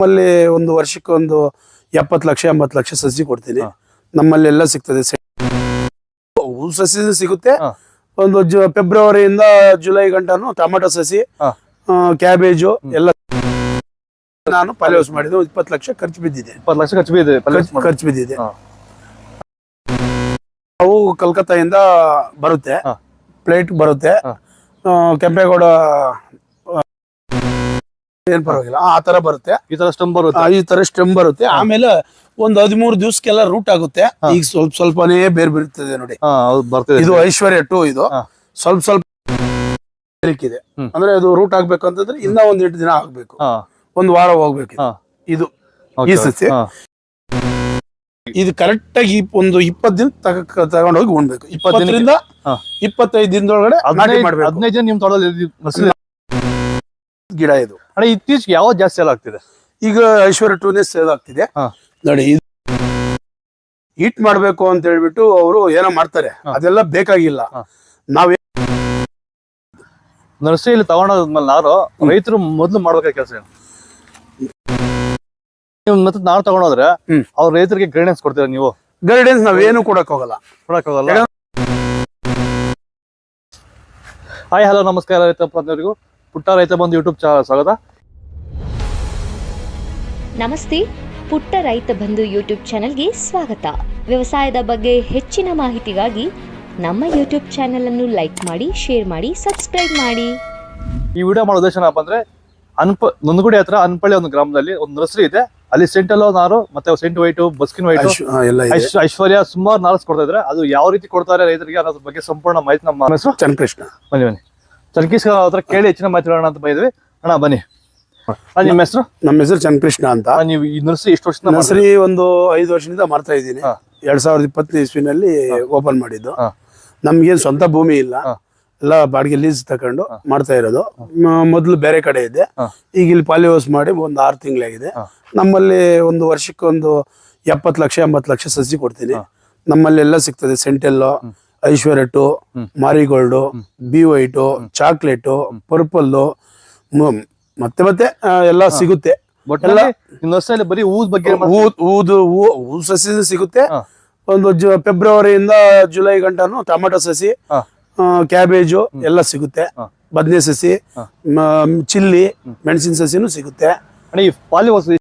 ನಮ್ಮಲ್ಲಿ ಒಂದು ವರ್ಷಕ್ಕೆ ಒಂದು ಎಪ್ಪತ್ತು ಲಕ್ಷ ಎಂಬತ್ತು ಲಕ್ಷ ಸಸಿ ಕೊಡ್ತೀನಿ. ನಮ್ಮಲ್ಲಿ ಎಲ್ಲ ಸಿಗ್ತದೆ. ಹೂ ಸಸಿ ಸಿಗುತ್ತೆ. ಒಂದು ಜು ಫೆಬ್ರವರಿಯಿಂದ ಜುಲೈ ಗಂಟನು ಟೊಮೆಟೊ ಸಸಿ. ಕ್ಯಾಬೇಜು ಎಲ್ಲ ನಾನು ಪಾಲಿ ಹೌಸ್ ಮಾಡಿದ್ದು ಇಪ್ಪತ್ತು ಲಕ್ಷ ಖರ್ಚು ಬಿದ್ದಿದೆ. ಇಪ್ಪತ್ತು ಲಕ್ಷ ಖರ್ಚು ಬಿದ್ದಿದೆ ಖರ್ಚು- ಬಿದ್ದಿದೆ. ಅವು ಕಲ್ಕತ್ತಾಯಿಂದ ಬರುತ್ತೆ. ಪ್ಲೇಟ್ ಬರುತ್ತೆ. ಕೆಂಪೇಗೌಡ ಏನ್ ಪರವಾಗಿಲ್ಲ. ಆ ತರ ಬರುತ್ತೆ. ಈ ತರ ಸ್ಟೆಮ್ ಬರುತ್ತೆ. ಈ ತರ ಸ್ಟೆಮ್ ಬರುತ್ತೆ. ಆಮೇಲೆ ಒಂದು ಹದಿಮೂರು ದಿವಸಕ್ಕೆಲ್ಲ ರೂಟ್ ಆಗುತ್ತೆ. ಈಗ ಸ್ವಲ್ಪ ಸ್ವಲ್ಪನೇ ಬೇರೆ ಬೀರ್ತದೆ ನೋಡಿ. ಇದು ಐಶ್ವರ್ಯ ಟು ಇದು. ಸ್ವಲ್ಪ ಸ್ವಲ್ಪ ಇದೆ ಅಂದ್ರೆ ಅದು ರೂಟ್ ಆಗ್ಬೇಕು ಅಂತಂದ್ರೆ ಇನ್ನ ಒಂದ್ ಎಂಟು ದಿನ ಆಗ್ಬೇಕು. ಒಂದ್ ವಾರ ಹೋಗ್ಬೇಕು ಇದು. ಈ ಸಸಿ ಇದು ಕರೆಕ್ಟ್ ಆಗಿ ಒಂದು ಇಪ್ಪತ್ ದಿನ ತಗ ತಗೊಂಡೋಗಿ ಉಣ್ಬೇಕು. ಇಪ್ಪತ್ತರಿಂದ. ಇಪ್ಪತ್ತೈದು ದಿನದೊಳಗಡೆ ಹದಿನೈದು ಮಾಡ್ಬೇಕು. ಹದಿನೈದು ಜನ ನಿಮ್ ತೋಟದಲ್ಲಿ ನರ್ಸರಿ ಗಿಡ ಇದು. ಅಣ್ಣ ಇತ್ತೀಚೆಗೆ ಯಾವ್ದು ಜಾಸ್ತಿ ಸೇಲ್ ಆಗ್ತಿದೆ? ಈಗ ಐಶ್ವರ್ಯ ಟೂನೇ ಸೇಲ್ ಆಗ್ತಿದೆ. ಹಾ. ನೋಡಿ ಇದು ಹಿಟ್ ಮಾಡ್ಬೇಕು ಅಂತ ಹೇಳ್ಬಿಟ್ಟು ಅವರು ಏನೋ ಮಾಡ್ತಾರೆ. ಅದೆಲ್ಲ ಬೇಕಾಗಿಲ್ಲ. ನಾವೇ ನಾವ್ ನರ್ಸರಿಯಲ್ಲಿ ತಗೊಂಡಾದ್ಮೇಲೆ ನಾರು ರೈತರು ಮೊದ್ಲು ಮಾಡ್ಬೇಕಾದ ಕೆಲಸ ಏನು? ನೀವು ಮತ್ತೆ ನಾರು ತಗೊಂಡೋದ್ರೆ ಹ್ಮ್. ಅವ್ರ ರೈತರಿಗೆ ಗೈಡೆನ್ಸ್ ಕೊಡ್ತೀರಾ ನೀವು? ಗೈಡೆನ್ಸ್ ನಾವೇನು ಕೊಡಕ್ ಹೋಗಲ್ಲ ಕೊಡಕ್ಕಾಗಲ್ಲ. ಹೋಗಲ್ಲ ಹಾಯ್ ಹಲೋ ನಮಸ್ಕಾರ ರೈತ ಬಾಂಧವರಿಗೂ ಪುಟ್ಟ ರೈತ ಬಂಧು ಯೂಟ್ಯೂಬ್ ಸ್ವಾಗತ. ನಮಸ್ತೆ ಪುಟ್ಟ ರೈತ ಬಂಧು ಯೂಟ್ಯೂಬ್ ಚಾನೆಲ್ಗೆ ಸ್ವಾಗತ. ವ್ಯವಸಾಯದ ಬಗ್ಗೆ ಹೆಚ್ಚಿನ ಮಾಹಿತಿಗಾಗಿ ನಮ್ಮ ಯೂಟ್ಯೂಬ್ ಚಾನೆಲ್ ಅನ್ನು ಲೈಕ್ ಮಾಡಿ ಶೇರ್ ಮಾಡಿ ಸಬ್ಸ್ಕ್ರೈಬ್ ಮಾಡಿ. ಈ ವಿಡಿಯೋ ಮಾಡೋ ಉದ್ದೇಶ ಏನಪ್ಪ ಅಂದ್ರೆ ಅನ್ಪ ನೊಂದಗುಡಿ ಹತ್ರ ಅನ್ಪಳ್ಳಿ ಒಂದು ಗ್ರಾಮದಲ್ಲಿ ಒಂದು ನರ್ಸರಿ ಇದೆ. ಅಲ್ಲಿ ಸೆಂಟಲ್ ನಾರು ಮತ್ತೆ ಸೆಂಟ್ ವೈಟು ಬಸ್ಕಿನ್ ವೈಟು ಎಲ್ಲ ಇದೆ. ಐಶ್ವರ್ಯ ಸುಮಾರು ನಾರ್ಸ್ ಕೊಡ್ತಾ ಇದ್ರೆ. ಅದು ಯಾವ ರೀತಿ ಕೊಡ್ತಾರೆ ರೈತರಿಗೆ ಅನ್ನೋದ್ರ ಬಗ್ಗೆ ಸಂಪೂರ್ಣ ಮಾಹಿತಿ ನಮ್ಮ ಹೆಸರು ಚನ್ನಕೃಷ್ಣ. ಬನ್ನಿ ಬನ್ನಿ. ಚನ್ಕೀಸ್ ಹತ್ರ ಕೇಳಿ ಹೆಚ್ಚಿನ ಮಾಹಿತಿ ಹೇಳೋಣ ಅಂತ ಬೈದ್ವಿ ಅಣ್ಣ ಬನ್ನಿ. ನಿಮ್ಮ ಹೆಸರು? ನಮ್ಮ ಹೆಸರು ಚನ್ನಕೃಷ್ಣ ಅಂತ. ನೀವು ಈ ನರ್ಸರಿ ಎಷ್ಟು ವರ್ಷ ನರ್ಸರಿ ಒಂದು ಐದು ವರ್ಷದಿಂದ ಮಾಡ್ತಾ ಇದ್ದೀನಿ. ಎರಡ್ ಸಾವಿರದ ಇಪ್ಪತ್ತು ಇಸ್ವಿನಲ್ಲಿ ಓಪನ್ ಮಾಡಿದ್ದು. ನಮ್ಗೇನು ಸ್ವಂತ ಭೂಮಿ ಇಲ್ಲ. ಎಲ್ಲ ಬಾಡಿಗೆ ಲೀಸ್ ತಕೊಂಡು ಮಾಡ್ತಾ ಇರೋದು. ಮೊದಲು ಬೇರೆ ಕಡೆ ಇದೆ. ಈಗ ಇಲ್ಲಿ ಪಾಲಿ ಹೌಸ್ ಮಾಡಿ ಒಂದು ಆರು ತಿಂಗಳಾಗಿದೆ. ನಮ್ಮಲ್ಲಿ ಒಂದು ವರ್ಷಕ್ಕೊಂದು ಎಪ್ಪತ್ತು ಲಕ್ಷ ಎಂಬತ್ತು ಲಕ್ಷ ಸಸಿ ಕೊಡ್ತೀನಿ. ನಮ್ಮಲ್ಲಿ ಎಲ್ಲ ಸಿಗ್ತದೆ ಸೆಂಟೆಲ್ಲು Aishwarya two marigold B white chocolate purple ಮತ್ತೆ ಮತ್ತೆ ಎಲ್ಲ ಸಿಗುತ್ತೆ. ಎಲ್ಲ- ಬರೀ ಹೂದ್ ಬಗ್ಗೆ ಊದು ಹೂ ಸಸಿ ಸಿಗುತ್ತೆ. ಒಂದು ಫೆಬ್ರವರಿಯಿಂದ ಜುಲೈ ಗಂಟನು ಟೊಮೆಟೊ ಸಸಿ ಕ್ಯಾಬೇಜು ಎಲ್ಲ ಸಿಗುತ್ತೆ. ಬದನೆ ಸಸಿ ಚಿಲ್ಲಿ ಮೆಣಸಿನ ಸಸಿನೂ ಸಿಗುತ್ತೆ.